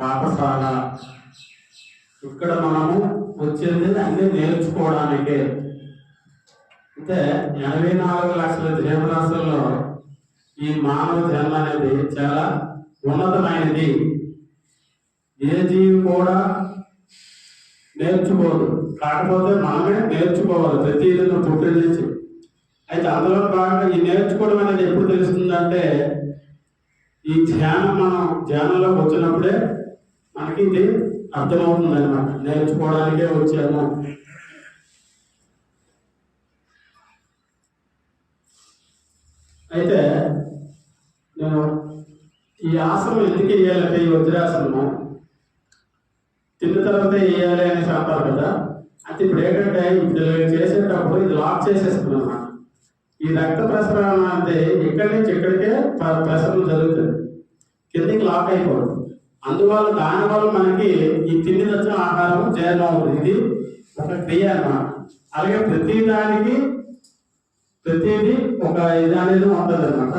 పాఠశాల ఇక్కడ మనము వచ్చేది అన్ని నేర్చుకోవడానికే. అంటే ఎనభై నాలుగు లక్షల జీవరాశుల్లో ఈ మానవ జన్మ అనేది చాలా ఉన్నతమైనది. ఏ జీవి కూడా నేర్చుకోదు. కాకపోతే మనమే నేర్చుకోవాలి ప్రతిదీ పుట్టిన నుంచి. అయితే అందులో భాగంగా ఈ నేర్చుకోవడం అనేది ఎప్పుడు తెలుస్తుందంటే ఈ ధ్యానం మనం ధ్యానంలోకి వచ్చినప్పుడే మనకి ఇది అర్థమవుతుంది అనమాట నేర్చుకోవడానికే వచ్చాము అయితే నేను ఈ ఆసనం ఎందుకు వేయాలంటే ఈ వజ్రాసనము తిన్న తర్వాత వేయాలి అనేసి అంటారు కదా. అయితే ఇప్పుడు ఏంటంటే ఇప్పుడు చేసేటప్పుడు ఇది లాక్ చేసేస్తుంది అన్నమాట. ఈ రక్త ప్రసరణ అంటే ఇక్కడి నుంచి ఇక్కడికే ప్రసరణ జరుగుతుంది. కిందకి లాక్ అయిపోతుంది అందువల్ల దాని వల్ల మనకి ఈ తిండి వచ్చిన ఆహారం చేయాలి ఇది ఒక క్రియ అన్నమాట. అలాగే ప్రతి దానికి ప్రతిదీ ఒక ఇది అనేది ఉంటుంది అనమాట